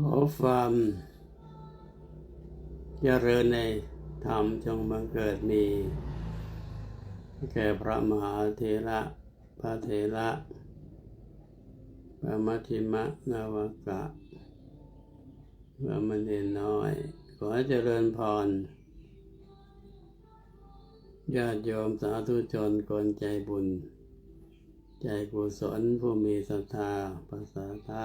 ขอความเจริญในธรรมจงบังเกิดมี แก่พระมหาเถระพระเถระพระมัชฌิมะนาวกะพระมณีน้อย ขอเจริญพรญาติโยมสาธุชนคนใจบุญ ใจกุศลผู้มีศรัทธาภาษาทะ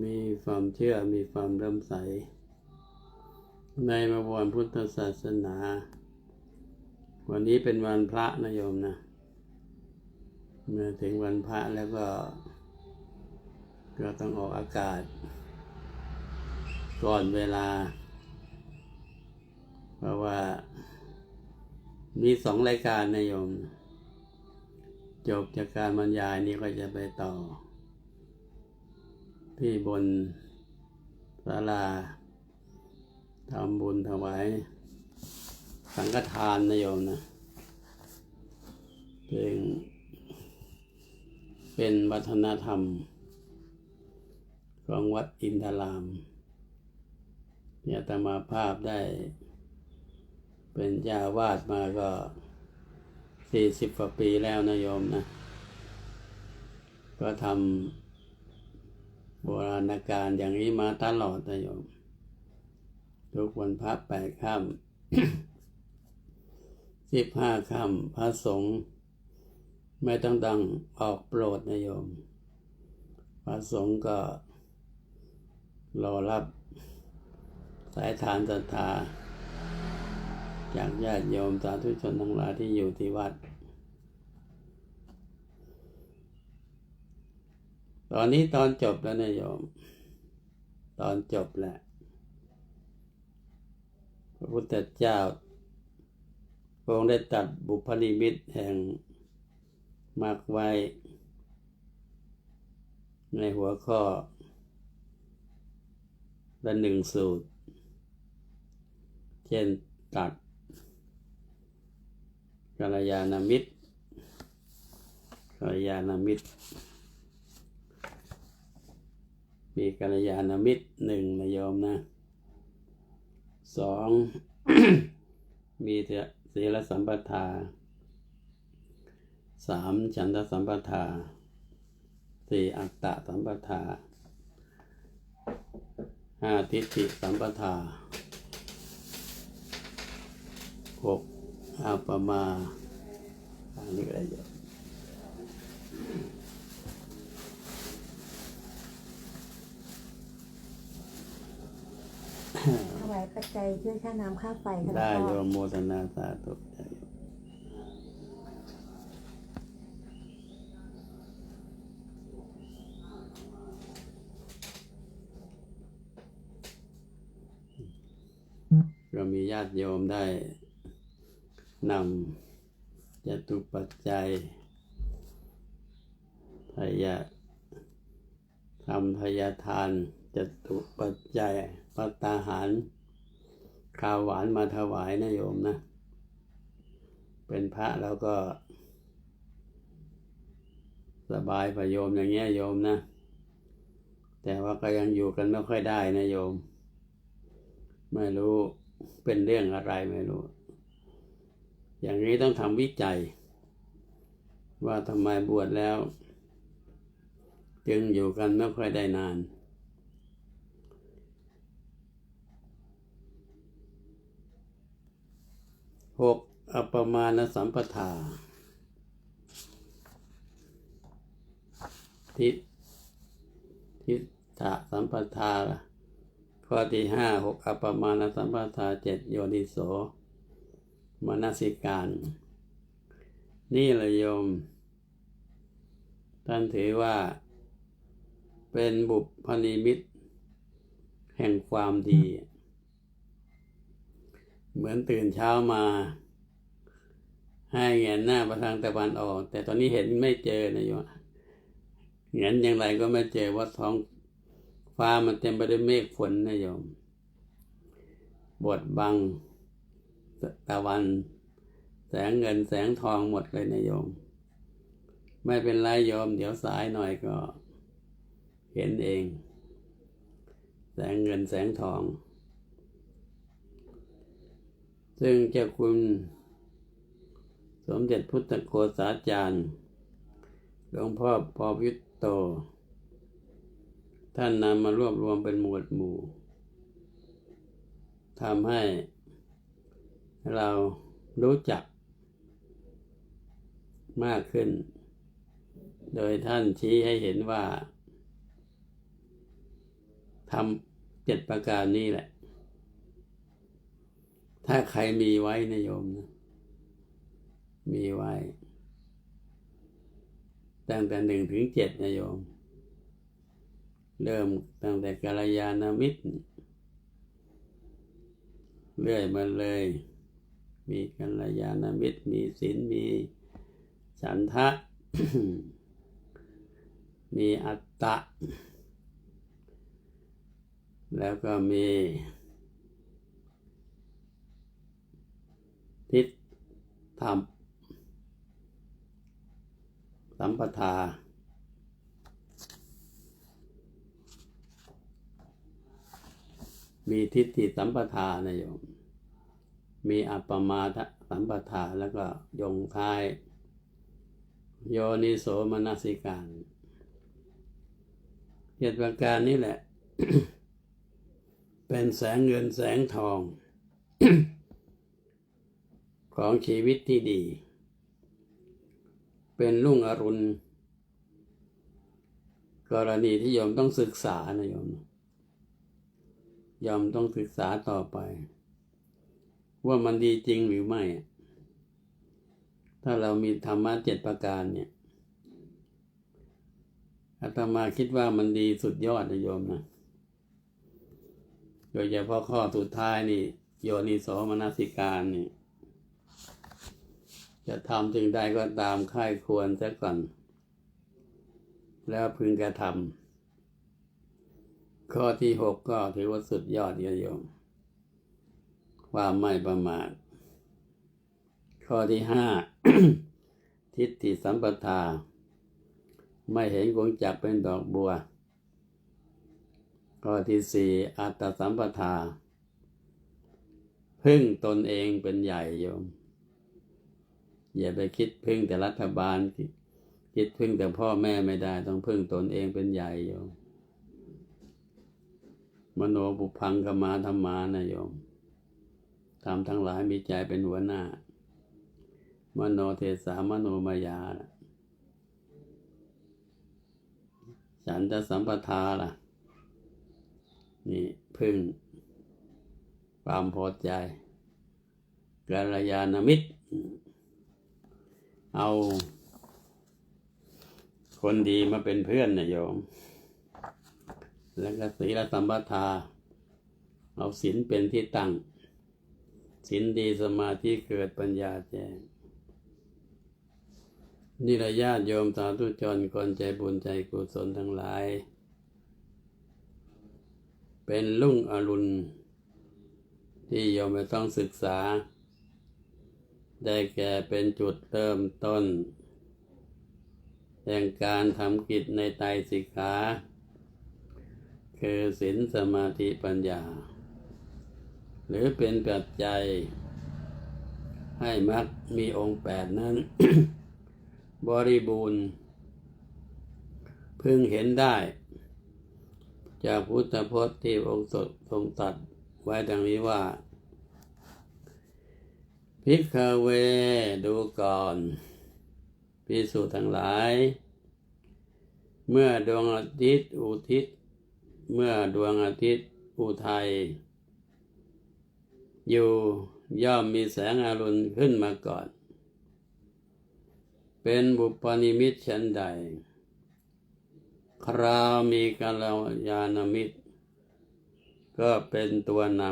มีความเชื่อมีความเริ่มใส ในมาวันพุทธศาสนา วันนี้เป็นวันพระนะโยมนะ เมื่อถึงวันพระแล้วก็ ก็ต้องออกอากาศ ก่อนเวลา เพราะว่า มีสองรายการนะโยม จบจากการบรรยายนี้ก็จะไปต่อ ที่บนศาลาทำบุญถวายสังฆทานนะโยมนะเป็นเป็นวัฒนธรรม ของวัดอินทรามเนี่ยตมาภาพได้ เป็นเจ้าวาดมาก็สี่สิบกว่าปีแล้วนะโยมนะ ก็ทำ โบราณการอย่างนี้มาตลอดนะโยม ทุกวันพระแปดค่ำสิบห้าค่ำพระสงฆ์ไม่ต้องดังออกโปรดนะโยม พระสงฆ์ก็รอรับสายทานศรัทธาจากญาติโยมสาธุชนทั้งหลายที่อยู่ที่วัด ตอนนี้ตอนจบแล้วนะโยม ตอนจบแหละพระพุทธเจ้าพระองค์ได้ตัดบุพนิมิตแห่งมากไว้ ในหัวข้อละหนึ่งสูตร เช่นตัดกัลยาณมิตรกัลยาณมิตร มีกัลยาณมิตรหนึ่งนะโยมนะสองมีศีลสัมปทาสามฉันทสัมปทาสี่อัตตะสัมปทาห้าทิฏฐิสัมปทาหกอาปมาอันนี้ก็ได้เยอะ ถวายปัจจัยช่วยค่าน้ำค่าไฟค่ะได้งโยพ่อมโมทนาสาธุได้โยมก็มีญาติโยมได้นำจตุปัจจัยทายาทำทายาทานจตุปัจจัย ปัตตาหารข้าวหวานมาถวายนะโยมนะ เป็นพระแล้วก็ สบายประโยมอย่างเงี้ยโยมนะ แต่ว่าก็ยังอยู่กันไม่ค่อยได้นะโยม ไม่รู้เป็นเรื่องอะไรไม่รู้ อย่างนี้ต้องทำวิจัย ว่าทำไมบวชแล้ว จึงอยู่กันไม่ค่อยได้นาน หกอัปมาณสัมปทาทิทิฏะสัมปทา ข้อที่ห้าหกอัปมาณสัมปทาเจ็ดโยนิโสมนสิการ นี่ละโยม ท่านถือว่า เป็นบุพนิมิต แห่งความดี เหมือนตื่นเช้ามา ให้เงนหน้าไปทางตะวันออก แต่ตอนนี้เห็นไม่เจอนะโยมเงนอย่างไรก็ไม่เจอว่าท้องฟ้ามันเต็มไปด้วยเมฆฝนนะโยมบดบังตะวัน แสงเงินแสงทองหมดเลยนะโยม ไม่เป็นไรโยม เดี๋ยวสายหน่อยก็ เห็นเอง แสงเงินแสงทอง ซึ่งเจ้าคุณสมเด็จพุทธโฆษาจารย์หลวงพ่อปอวิทโต ท่านนำมารวบรวมเป็นหมวดหมู่ทำให้เรารู้จักมากขึ้น โดยท่านชี้ให้เห็นว่าทำเจ็ดประการนี้แหละ ถ้าใครมีไว้นะโยมนะมีไว้ ตั้งแต่หนึ่งถึงเจ็ดนะโยม เริ่มตั้งแต่กัลยาณมิตร เรื่อยมาเลย มีกัลยาณมิตร มีศีลมีฉันทะ มีอัตตะ แล้วก็มีทิฏ ธรรม สัมปทา มีทิฏฐิสัมปทานะโยม มีอัปปมาทสัมปทาแล้วก็ยงท้าย โยนิโสมนสิการเจ็ดประการนี้แหละ เป็นแสงเงินแสงทอง ของชีวิตที่ดี เป็นรุ่งอรุณ กรณีที่โยมต้องศึกษานะโยมโยมต้องศึกษาต่อไป ว่ามันดีจริงหรือไม่ ถ้าเรามีธรรมะเจ็ดประการเนี่ยอาตมาคิดว่ามันดีสุดยอดนะโยมนะ โดยเฉพาะข้อสุดท้ายนี่ โยนิโสมนสิการนี่ จะทำจึงใดก็ตามค่ายควรซะก่อน แล้วพึงกระทำข้อที่หกก็ถือว่าสุดยอดโยมความไม่ประมาทข้อที่ห้าทิฏฐิสัมปทา ไม่เห็นกงจักเป็นดอกบัว ข้อที่สี่อัตตสัมปทา พึ่งตนเองเป็นใหญ่โยม อย่าไปคิดพึ่งแต่รัฐบาล คิดพึ่งแต่พ่อแม่ไม่ได้ ต้องพึ่งตนเองเป็นใหญ่โยมมโนบุพังกมาธรรมานะโยมทำทั้งหลายมีใจเป็นหัวหน้า มโนเทสามโนมายาฉันจะสัมปทาล่ะ นี่พึ่งความพอใจกัลยาณมิตร เอา คนดีมาเป็นเพื่อนนะโยม แล้วก็ศีลสัมปทา เอาศีลเป็นที่ตั้งศีลดีสมาธิเกิดปัญญาแจ้งนิรญาติโยมสาธุชนคนใจบุญใจกุศลทั้งหลาย เป็นลุ่งอรุณ ที่โยมไม่ต้องศึกษา ได้แก่เป็นจุดเริ่มต้น แห่งการทำกิจในไตรสิกขา คือศีลสมาธิปัญญา หรือเป็นปัจจัย ให้มักมีองค์แปดนั้น บริบูรณ์ พึงเห็นได้ จากพุทธพจน์ที่องค์ทรงตัดไว้ดังนี้ว่า พิกเว ดูก่อนพิสูจทั้งหลาย เมื่อดวงอาทิตย์อุทิศ เมื่อดวงอาทิตย์อุทัย อยู่ย่อมมีแสงอรุณขึ้นมาก่อน เป็นบุปนิมิตฉันใด คราวมีกัลยาณมิตร ก็เป็นตัวน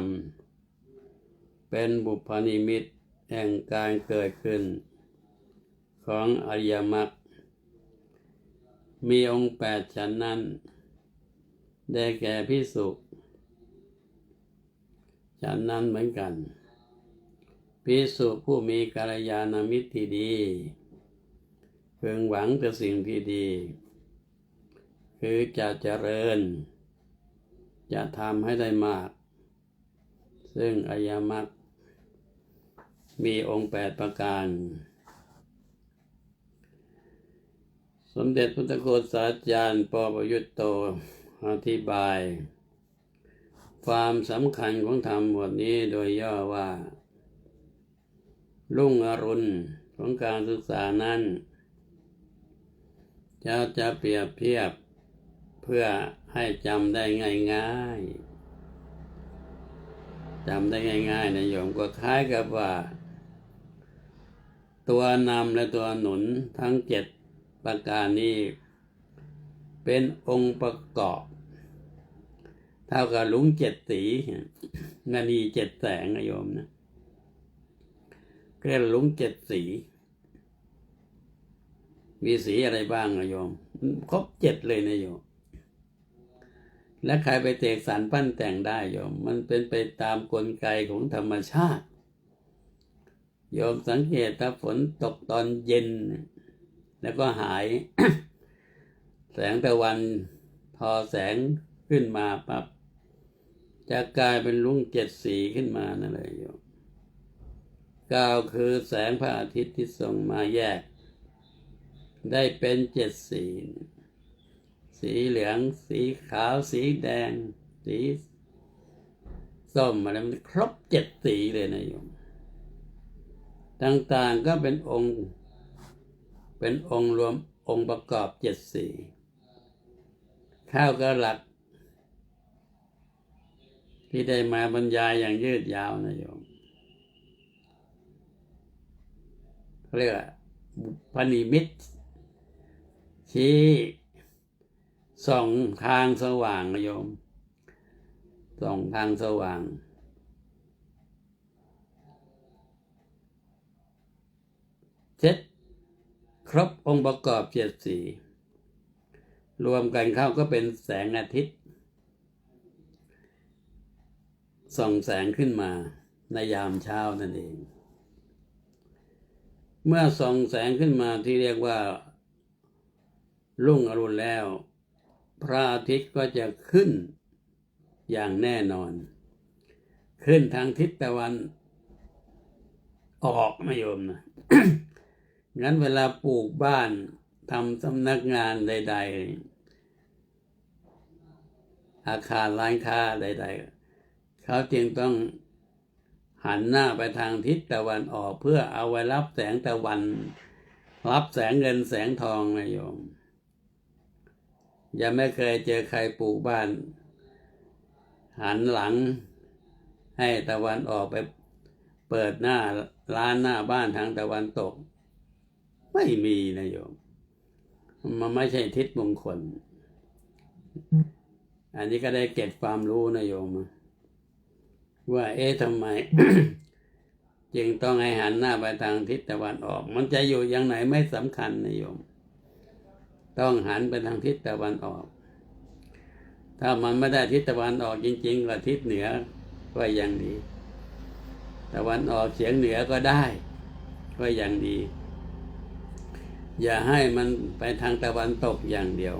ำ เป็นบุพนิมิต แห่งการเกิดขึ้น ของอริยมรรคมีองค์แปดชั้นนั้น ได้แก่พิสุชั้นนั้นเหมือนกันพิสุผู้มีกัลยาณมิตรที่ดีเพึงหวังแต่สิ่งที่ดี คือจะเจริญ จะทำให้ได้มาก ซึ่งอายมัก มีองค์แปดประการ สมเด็จพุทธโฆษาจารย์ปอประยุตโตอธิบาย ความสำคัญของธรรมบทนี้โดยย่อว่า รุ่งอรุณของการศึกษานั้นจะจะเปรียบเทียบเพื่อให้จำได้ง่ายๆจำได้ง่ายๆนะโยมก็คล้ายกับว่า ตัวนำและตัวหนุนทั้งเจ็ดประการนี้ เป็นองค์ประกอบ เท่ากับลุงเจ็ดสีงานีเจ็ดแสงนะโยมนะเรียกลุงเจ็ดสี มีสีอะไรบ้างนะโยม ครบเจ็ดเลยนะโยม และใครไปเตกสารปั้นแต่งได้โยม มันเป็นไปตามกลไกของธรรมชาติ โยมสังเกตถ้าฝนตกตอนเย็น แล้วก็หาย แสงตะวันทอแสงขึ้นมาปั๊บจะกลายเป็นลุงเจ็ดสีขึ้นมานั่นเลยโยมกล่าวคือแสงพระอาทิตย์ที่ส่งมาแยก ได้เป็นเจ็ดสี สีเหลือง สีขาว สีแดง สีส้มอะไรมันครบเจ็ดสีเลยนะโยม ต่างๆก็เป็นองค์ เป็นองค์รวมองค์ประกอบเจ็ดสีข้าวก็หลัก ที่ได้มาบรรยายอย่างยืดยาวนะโยมเขาเรียกว่าพนิมิตชี้ส่องทางสว่างนะโยมส่องทางสว่าง เจ็ด ครบองค์ประกอบเจ็ดสีรวมกันเข้าก็เป็นแสงอาทิตย์ ส่องแสงขึ้นมาในยามเช้านั่นเอง เมื่อส่องแสงขึ้นมาที่เรียกว่า รุ่งอรุณแล้ว พระอาทิตย์ก็จะขึ้นอย่างแน่นอน ขึ้นทางทิศตะวันออกไม่โยมนะ งั้นเวลาปลูกบ้านทำสำนักงานใด ๆ อาคารร้านค้าใด ๆ เขาจึงต้องหันหน้าไปทางทิศตะวันออกเพื่อเอาไว้รับแสงตะวัน รับแสงเงินแสงทองนะโยมอย่าไม่เคยเจอใครปลูกบ้าน หันหลังให้ตะวันออกไปเปิดหน้าร้านหน้าบ้านทางตะวันตก ไม่มีนะโยม มันไม่ใช่ทิศมงคล อันนี้ก็ได้เก็บความรู้นะโยม ว่า เอ๊ะทำไม จึงต้องให้หันหน้าไปทางทิศตะวันออก มันจะอยู่อย่างไหนไม่สำคัญนะโยม ต้องหันไปทางทิศตะวันออก ถ้ามันไม่ได้ทิศตะวันออกจริงๆก็ทิศเหนือก็ยังดี ตะวันออกเฉียงเหนือก็ได้ ก็ยังดี อย่าให้มันไปทางตะวันตกอย่างเดียว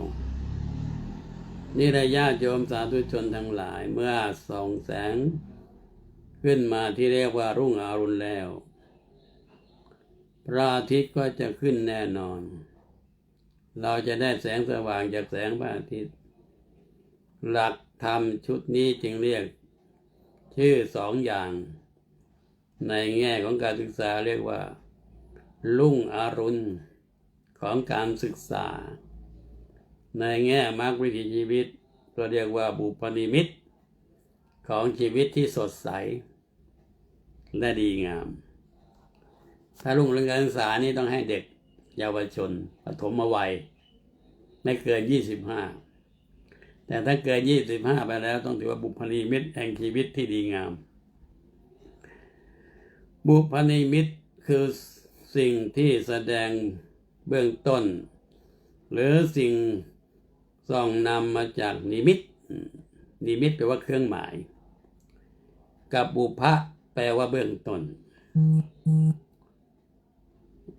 นี่ระญาติโยมสาธุชนทั้งหลายเมื่อส่องแสง ขึ้นมาที่เรียกว่ารุ่งอรุณแล้วพระอาทิตย์ก็จะขึ้นแน่นอน เราจะได้แสงสว่างจากแสงพระอาทิตย์ หลักธรรมชุดนี้จึงเรียก ชื่อสองอย่าง ในแง่ของการศึกษาเรียกว่า ลุ่งอรุณ ของการศึกษา ในแง่มรรควิถีชีวิตก็เรียกว่าบุพนิมิตของชีวิตที่สดใส และดีงาม ถ้าลุ่งเรื่องการศึกษานี่ต้องให้เด็กเยาวชนปฐมวัย ไม่เกินยี่สิบห้าแต่ถ้าเกินยี่สิบห้าไปแล้วต้องถือว่าบุพนิมิตแห่งชีวิตที่ดีงาม บุพนิมิตคือสิ่งที่แสดง เบื้องต้น หรือสิ่งส่องนำมาจากนิมิต นิมิตแปลว่าเครื่องหมาย กับบุพะแปลว่าเบื้องต้น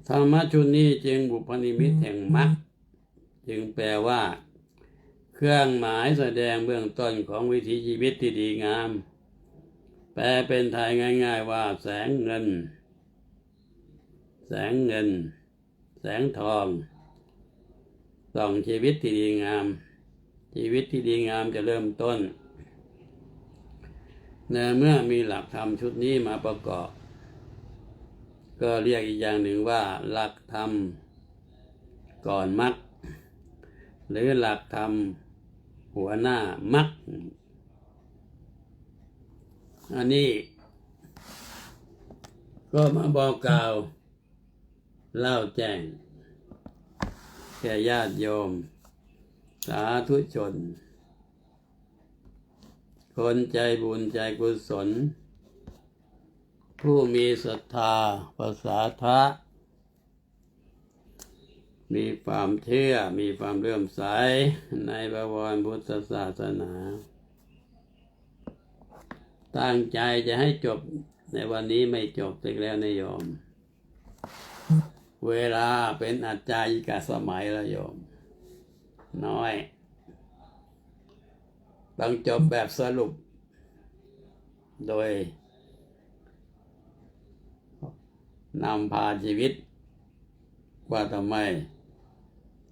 ธรรมชุดนี้จึงบุพนิมิตแห่งมรรคจึงแปลว่า เครื่องหมายแสดงเบื้องต้นของวิถีชีวิตที่ดีงาม แปลเป็นไทยง่าย ๆ ว่าแสงเงิน แสงเงิน แสงทองส่องชีวิตที่ดีงาม ชีวิตที่ดีงามจะเริ่มต้นในเมื่อมีหลักธรรมชุดนี้มาประกอบ ก็เรียกอีกอย่างหนึ่งว่าหลักธรรมก่อนมรรคหรือหลักธรรมหัวหน้ามรรคอันนี้ ก็มาบอกกล่าว เล่าแจ้ง แก่ญาติโยม สาธุชน คนใจบุญใจกุศล ผู้มีศรัทธาภาษาทะ มีความเชื่อ มีความเลื่อมใส ในบวรพุทธศาสนา ตั้งใจจะให้จบในวันนี้ไม่จบอีกแล้วนายโยม เวลาเป็นอาจารย์กาสมัยแล้วโยม น้อย ต้องจบแบบสรุป โดยนำพาชีวิต ว่าทำไม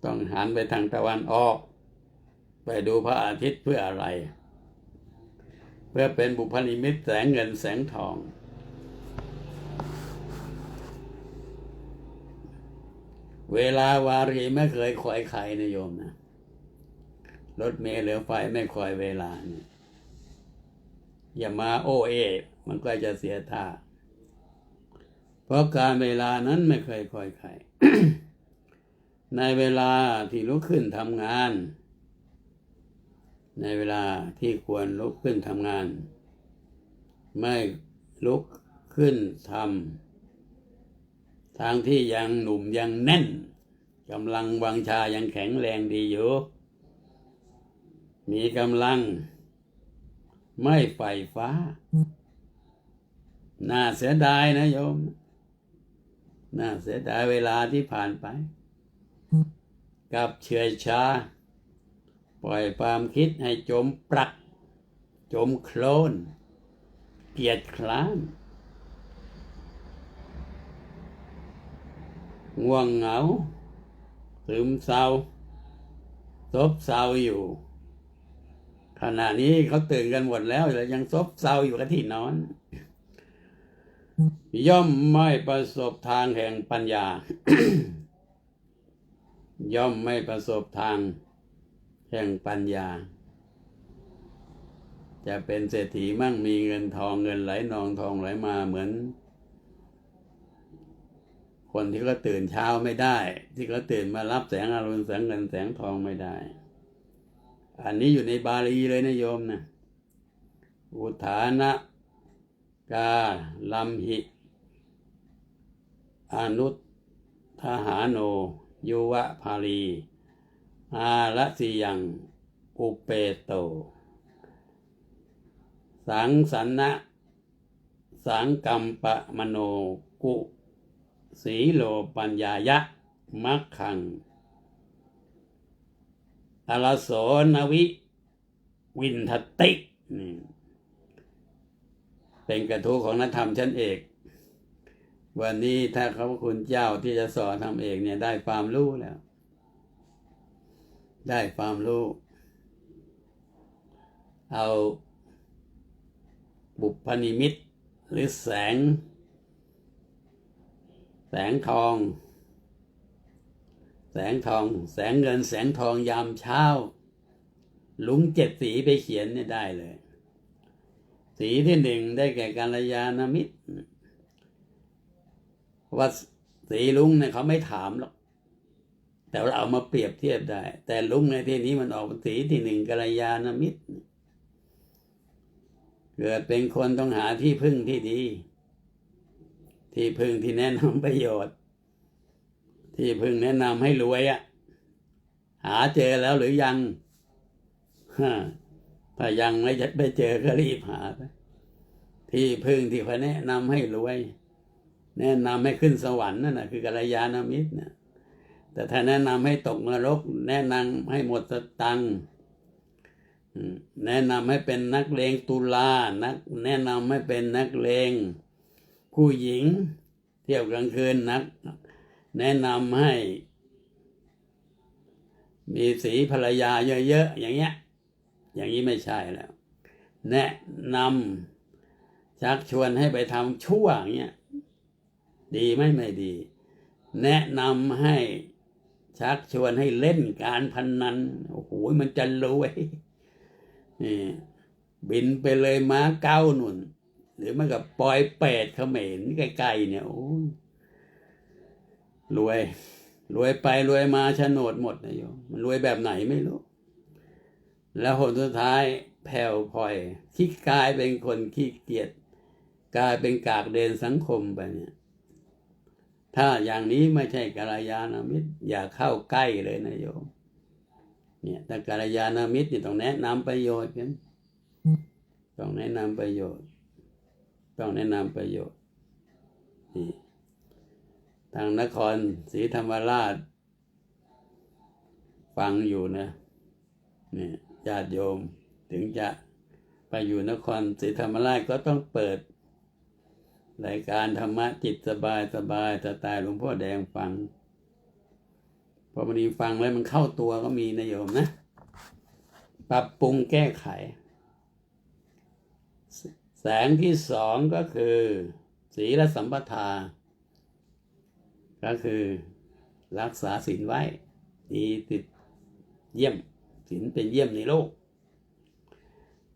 ต้องหันไปทางตะวันออก ไปดูพระอาทิตย์เพื่ออะไร เพื่อเป็นบุพนิมิตแสงเงินแสงทอง เวลาวารีไม่เคยคอยใครนะโยมนะรถเมล์หรือไฟไม่คอยเวลาเนี่ยอย่ามาโอเอ มันก็จะเสียท่า เพราะการเวลานั้นไม่เคยคอยใคร ในเวลาที่ลุกขึ้นทำงาน ในเวลาที่ควรลุกขึ้นทำงาน ไม่ลุกขึ้นทำ ทางที่ยังหนุ่มยังแน่นกำลังวังชายังแข็งแรงดีอยู่ มีกำลัง ไม่ไฟฟ้า น่าเสียดายนะโยม น่าเสียดายเวลาที่ผ่านไป กับเฉยชา ปล่อยความคิดให้จมปลัก จมโคลน เกียดคร้าน ง่วงเหงาซึมเศร้าซบเศร้าอยู่ ขณะนี้เขาตื่นกันหมดแล้วแต่ยังซบเซาอยู่กับที่นอน ย่อมไม่ประสบทางแห่งปัญญา ย่อมไม่ประสบทางแห่งปัญญา จะเป็นเศรษฐีมั่งมีเงินทองเงินไหลนองทองไหลมาเหมือน คนที่ก็ตื่นเช้าไม่ได้ ที่ก็ตื่นมารับแสงอรุณแสงเงินแสงทองไม่ได้ อันนี้อยู่ในบาลีเลยนะโยมนะอุทานะกาลัมหิ อนุทหาโน ยุวะภาลี อาละสิยังอุเปโต สังสันนะ สังกัมปะมโนกุ สีโลปัญญายะมักขังอลโสนวิวินทติเป็นกระทู้ของนักธรรมชั้นเอก วันนี้ถ้าเขาคุณเจ้าที่จะสอนทำเอกเนี่ยได้ความรู้แล้ว ได้ความรู้ เอาบุพนิมิตหรือแสง แสงทอง แสงทอง แสงเงิน แสงทองยามเช้า ลุงเจ็ดสีไปเขียนเนี่ยได้เลย สีที่หนึ่งได้แก่การยานมิตรว่าสีลุงเนี่ยเขาไม่ถามหรอกแต่เราเอามาเปรียบเทียบได้ แต่ลุงในที่นี้มันออกเป็นสีที่หนึ่งกัลยาณมิตร เกิดเป็นคนต้องหาที่พึ่งที่ดี ที่พึ่งที่แนะนำประโยชน์ ที่พึ่งแนะนำให้รวยอะ่ะ หาเจอแล้วหรือยังฮถ้ายังไม่ไม่เจอก็รีบหาไปที่พึ่งที่เขาแนะนำให้รวย แนะนำให้ขึ้นสวรรค์นั่นแหะคือกัลยาณมิตรเนี่ยแต่ถ้าแนะนำให้ตกนรก แนะนำให้หมดสตังแนะนำให้เป็นนักเลงตุลานัก แนะนำให้เป็นนักเลง ผู้หญิงเที่ยวกลางคืนนัก แนะนำให้ มีสีภรรยาเยอะๆอย่างเงี้ย อย่างนี้ไม่ใช่แล้ว แนะนำชักชวนให้ไปทำชั่วอย่างเงี้ยดีไหมไม่ดี แนะนำให้ชักชวนให้เล่นการพนนันโอ้โหมันจะรวยนี่บินไปเลยมาเก้าหนุน หรือมันกับปล่อยเป็ดเขมรใกลๆเนี่ยโอ้รวย รวยไปรวยมาโฉนดหมดนะโยมมันรวยแบบไหนไม่รู้ แล้วผลสุดท้ายแผ่วพลอยคิดกลายเป็นคนขี้เกียจกลายเป็นกากเดนสังคมไปเนี่ย ถ้าอย่างนี้ไม่ใช่กัลยาณมิตร อย่าเข้าใกล้เลยนะโยม เนี่ยถ้ากัลยาณมิตรนี่ต้องแนะนำประโยชน์กันต้องแนะนำประโยชน์ ต้องแนะนำประโยชน์นี่ทางนครศรีธรรมราช ฟังอยู่นะเนี่ยญาติโยมถึงจะไปอยู่นครศรีธรรมราชก็ต้องเปิดรายการธรรมะจิตสบายสบายสไตล์หลวงพ่อแดงฟัง พอบางทีฟังแล้วมันเข้าตัวก็มีนะโยมนะ ปรับปรุงแก้ไข แสงที่สองก็คือ ศีลสัมปทา ก็คือรักษาศีลไว้ดีติดเยี่ยมศีลเป็นเยี่ยมในโลก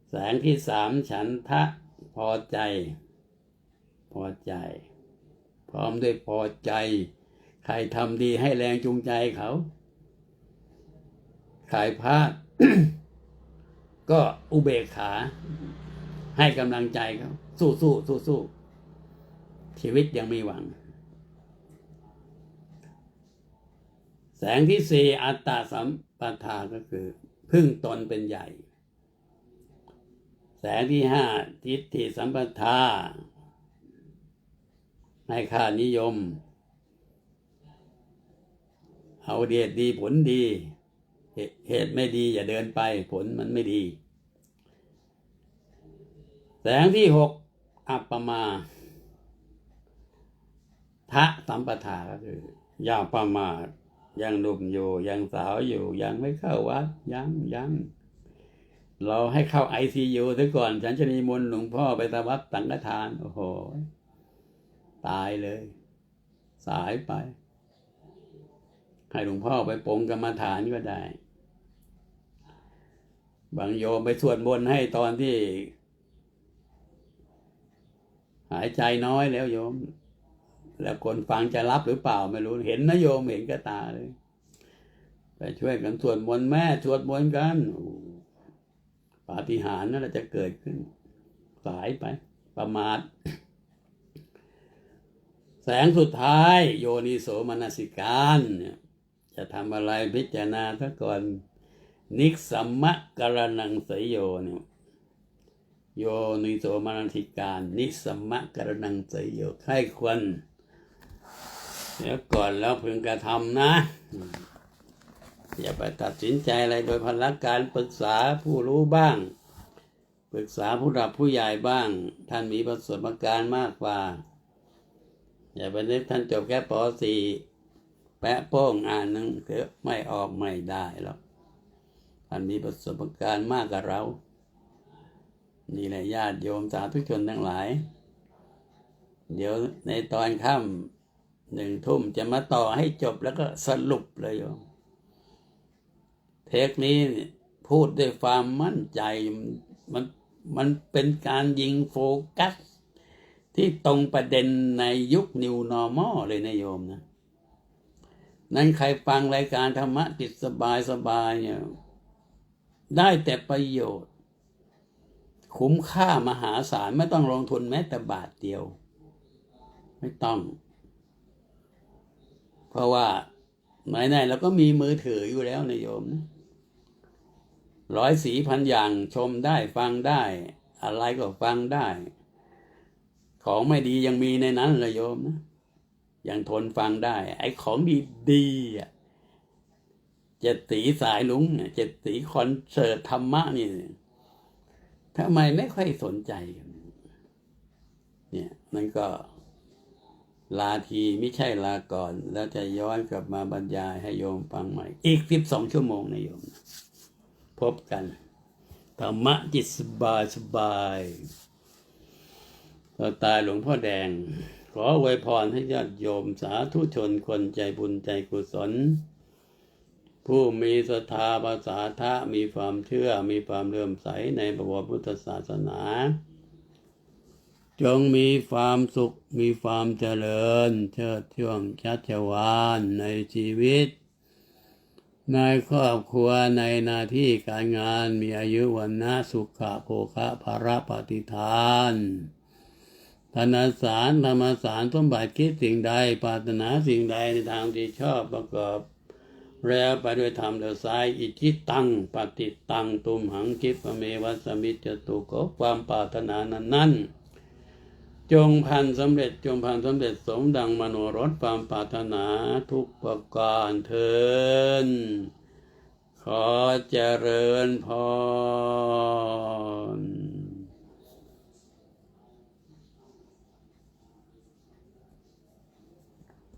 แสงที่สามฉันทะพอใจ พอใจ พร้อมด้วยพอใจ ใครทำดีให้แรงจูงใจเขาใครพลาดก็อุเบกขา ให้กำลังใจเขาสู้สู้สู้สู้ชีวิตยังมีหวัง แสงที่สี่อัตตาสัมปทาก็คือ พึ่งตนเป็นใหญ่ แสงที่ห้าทิฏฐิสัมปทาให้ค่านิยม เอาเดียดดีผลดี เหตุเหตุไม่ดีอย่าเดินไปผลมันไม่ดี แสงที่หกอัปปมาทะสัมปทาก็คือ อย่าประมาทยังหนุ่มอยู่ ยังสาวอยู่ ยังไม่เข้าวัด ยังยังเราให้เข้าไอซียูซะก่อน ฉันจะนิมนต์หลวงพ่อไปตวัดสังฆทาน โอ้โห ตายเลย สายไป ให้หลวงพ่อไปปงกรรมฐานก็ได้ บางโยมไปสวดมนต์ให้ตอนที่ หายใจน้อยแล้วโยม แล้วคนฟังจะรับหรือเปล่าไม่รู้ เห็นนะโยมเห็นกระตาเลย ไปช่วยกันสวดมนต์แม่สวดมนต์กันโอ้ปาฏิหาริย์นั่นแหละจะเกิดขึ้น สายไป ประมาท แสงสุดท้าย โยนิโสมนสิการเนี่ยจะทำอะไรพิจารณาซะก่อน นิสัมมะกรนังสยโยเนี่ย โยนิโสมนสิการ นิสมะกรนังสยโยใครควรเดี๋ยวก่อนแล้วพึงกระทำนะ อย่าไปตัดสินใจอะไรโดยพลักการปรึกษาผู้รู้บ้าง ปรึกษาผู้รับผู้ใหญ่บ้าง ท่านมีประสบการณ์มากกว่า อย่าไปนึกท่านจบแค่ป .4 แปะโป้งอ่านหนึงเถอะไม่ออกไม่ได้หรอกท่านมีประสบการณ์มากกว่าเรา นี่แหละญาติโยมสาธุชนทั้งหลาย เดี๋ยวในตอนค่ำหนึ่งทุ่มจะมาต่อให้จบแล้วก็สรุปเลยโยม เทคนี้พูดด้วยความมั่นใจมันมันเป็นการยิงโฟกัส ที่ตรงประเด็นในยุค New Normal เลยนะโยมนะ นั้นใครฟังรายการธรรมะติดสบายสบายเนี่ย ได้แต่ประโยชน์ คุ้มค่ามหาศาลไม่ต้องลงทุนแม้แต่บาทเดียว ไม่ต้อง เพราะว่าไหนๆเราก็มีมือถืออยู่แล้วนะโยมนะร้อยสีพันอย่างชมได้ฟังได้ อะไรก็ฟังได้ ของไม่ดียังมีในนั้นเลยโยมนะยังทนฟังได้ ไอ้ของดีดีอะเจ็ดสีสายลุงเนี่ยเจ็ดสีคอนเสิร์ตธรรมะนี่ ทำไมไม่ค่อยสนใจกันเนี่ยมันก็ลาทีไม่ใช่ลาก่อน แล้วจะย้อนกลับมาบรรยายให้โยมฟังใหม่ อีกสิบสองชั่วโมงนะโยม พบกันธรรมะจิตสบายสบายเราตายหลวงพ่อแดง ขออวยพรให้ญาติโยมสาธุชนคนใจบุญใจกุศล ผู้มีศรัทธาภาษาทะมีความเชื่อมีความเลื่อมใสในพระพุทธศาสนา จงมีความสุขมีความเจริญเชิดช่วงชัชวานในชีวิต ในครอบครัวในหน้าที่การงานมีอายุวันนะสุขะโภคะภาระปฏิทานธนสารธรรมสารสมบัติคิดสิ่งใดปรารถนาสิ่งใดในทางที่ชอบประกอบ แล้วไปด้วยธรรมเดสาย อิจิตังปฏิตังตุมหังคิปเมวัสมิจจตุโกความปรารถนานั้นนั้นจงพันสำเร็จจงพันสำเร็จสมดังมโนรสความปรารถนาทุกประการเทินขอเจริญพร